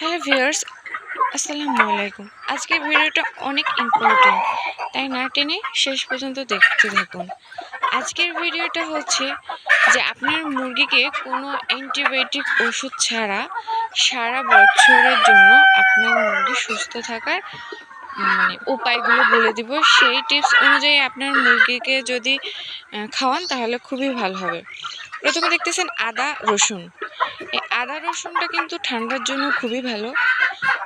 Hello viewers, আসসালামু আলাইকুম। আজকের ভিডিওটা অনেক ইম্পর্টেন্ট তাই না টেনে শেষ পর্যন্ত দেখতে থাকুন। আজকের ভিডিওটা হচ্ছে যে আপনার মুরগিকে কোনো অ্যান্টিবায়োটিক ওষুধ ছাড়া সারা বছরের জন্য আপনার মুরগি সুস্থ থাকার মানে উপায়গুলো বলে দিব। সেই টিপস অনুযায়ী আপনার মুরগিকে যদি খাওয়ান তাহলে খুবই ভালো হবে। প্রথমে দেখতেছেন আদা, রসুন। এই আদা, রসুনটা কিন্তু ঠান্ডার জন্য খুবই ভালো।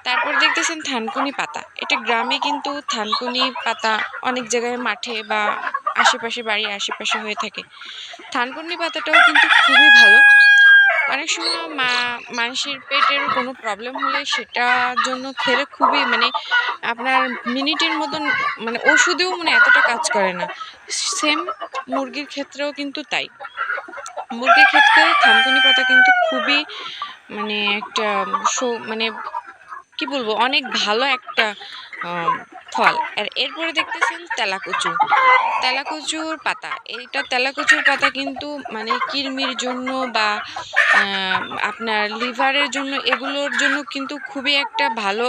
তারপর দেখতেছেন থানকুনি পাতা। এটা গ্রামে কিন্তু থানকুনি পাতা অনেক জায়গায় মাঠে বা আশেপাশে বাড়ির আশেপাশে হয়ে থাকে। থানকুনি পাতাটাও কিন্তু খুবই ভালো। অনেক সময় মা, মানুষের পেটের কোনো প্রবলেম হলে সেটার জন্য খেলে খুবই মানে আপনার মিনিটের মতন মানে ওষুধেও মানে এতটা কাজ করে না। সেম মুরগির ক্ষেত্রেও কিন্তু তাই। মুরগির ক্ষেত্রে থানকুনি পাতা কিন্তু খুবই মানে একটা মানে কি বলব, অনেক ভালো একটা ফল। আর এরপরে দেখতেছেন তেলাকুচু। তেলাকুচুর পাতা। এইটা তেলাকুচুর পাতা কিন্তু মানে কিরমির জন্য বা আপনার লিভারের জন্য, এগুলোর জন্য কিন্তু খুবই একটা ভালো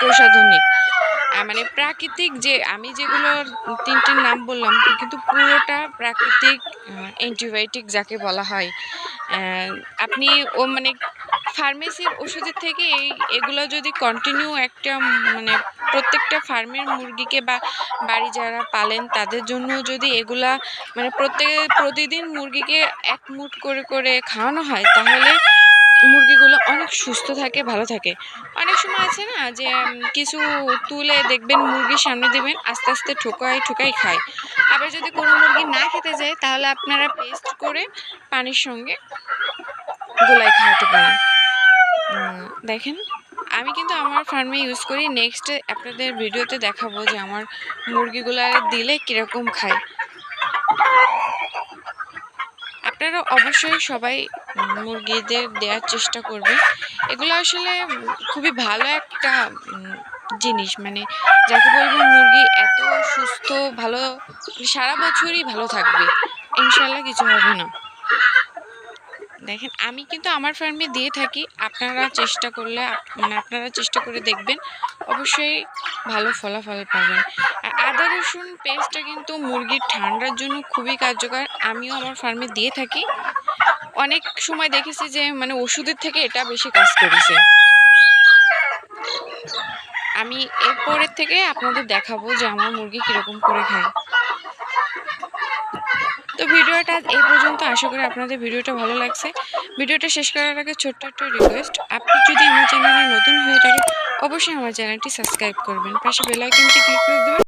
প্রসাধনী। মানে প্রাকৃতিক যে, আমি যেগুলোর তিনটের নাম বললাম, কিন্তু পুরোটা প্রাকৃতিক অ্যান্টিবায়োটিক যাকে বলা হয় আপনি ও মানে ফার্মেসির ওষুধের থেকে এই, এগুলো যদি কন্টিনিউ একটা মানে প্রত্যেকটা ফার্মের মুরগিকে বা বাড়ি যারা পালেন, তাদের জন্য যদি এগুলা মানে প্রত্যেক, প্রতিদিন মুরগিকে এক মুঠ করে করে খাওয়ানো হয়, তাহলে মুরগিগুলো সুস্থ থাকে, ভালো থাকে। অনেক সময় আছে না যে কিছু তুলে দেখবেন মুরগির সামনে দেবেন, আস্তে আস্তে ঠোকাই ঠোকাই খায়। আবার যদি কোনো মুরগি না খেতে যায়, তাহলে আপনারা পেস্ট করে পানির সঙ্গে গোলাই খাওয়াতে পারেন। দেখেন, আমি কিন্তু আমার ফার্মে ইউজ করি। নেক্সট আপনাদের ভিডিওতে দেখাবো যে আমার মুরগিগুলো দিলে কীরকম খায়। আপনারা অবশ্যই সবাই মুরগিদের দেওয়ার চেষ্টা করবেন এগুলো আসলে খুবই ভালো একটা জিনিস। মানে যাকে বলব মুরগি এত সুস্থ, ভালো সারা বছরই ভালো থাকবে। ইনশাল্লাহ কিছু হবে না। দেখেন, আমি কিন্তু আমার ফার্মে দিয়ে থাকি। আপনারা চেষ্টা করলে মানে আপনারা চেষ্টা করে দেখবেন। অবশ্যই ভালো ফলাফল পাবেন। আর আদা, রসুন, পেস্টটা কিন্তু মুরগির ঠান্ডার জন্য খুবই কার্যকর। আমিও আমার ফার্মে দিয়ে থাকি। অনেক সময় দেখেছি যে মানে ওষুধের থেকে এটা বেশি কাজ করেছে। আমি এরপরের থেকে আপনাদের দেখাবো যে আমার মুরগি কীরকম করে খায়। তো ভিডিওটা এই পর্যন্ত। আশা করি আপনাদের ভিডিওটা ভালো লাগছে। ভিডিওটা শেষ করার আগে ছোট্ট একটা রিকোয়েস্ট আপনি যদি আমার চ্যানেলে নতুন হয়ে থাকে অবশ্যই আমার চ্যানেলটি সাবস্ক্রাইব করবেন। পাশে বেল আইকনটি ক্লিক করে দেবেন।